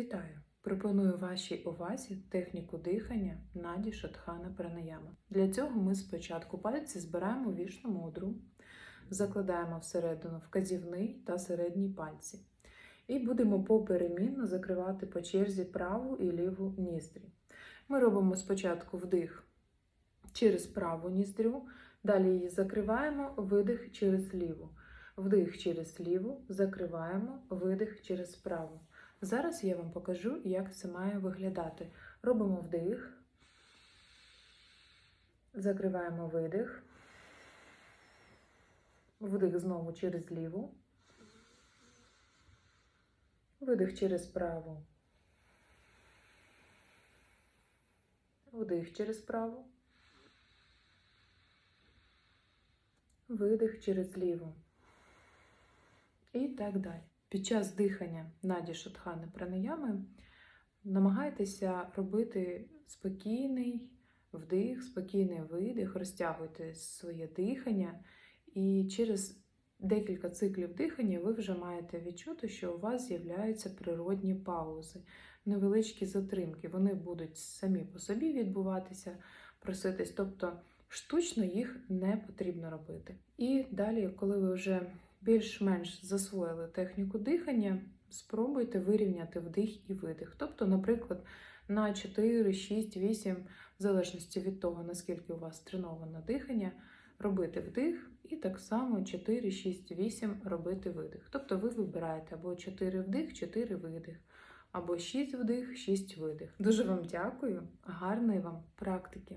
Вітаю! Пропоную вашій увазі техніку дихання Наді Шатхана Пранаяма. Для цього ми спочатку пальці збираємо вішну мудру, закладаємо всередину вказівний та середній пальці. І будемо поперемінно закривати по черзі праву і ліву ніздрі. Ми робимо спочатку вдих через праву ніздрю, далі її закриваємо, видих через ліву. Вдих через ліву, закриваємо, видих через праву. Зараз я вам покажу, як це має виглядати. Робимо вдих, закриваємо видих, вдих знову через ліву, видих через праву, вдих через праву, видих через ліву. І так далі. Під час дихання Наді Шатхани пранаями намагайтеся робити спокійний вдих, спокійний видих, розтягуйте своє дихання, і через декілька циклів дихання ви вже маєте відчути, що у вас з'являються природні паузи, невеличкі затримки. Вони будуть самі по собі відбуватися, проситись, тобто штучно їх не потрібно робити. І далі, коли ви вже більш-менш засвоїли техніку дихання, спробуйте вирівняти вдих і видих. Тобто, наприклад, на 4, 6, 8, в залежності від того, наскільки у вас треноване дихання, робити вдих і так само 4, 6, 8 робити видих. Тобто ви вибираєте або 4 вдих, 4 видих, або 6 вдих, 6 видих. Дуже вам дякую, гарної вам практики!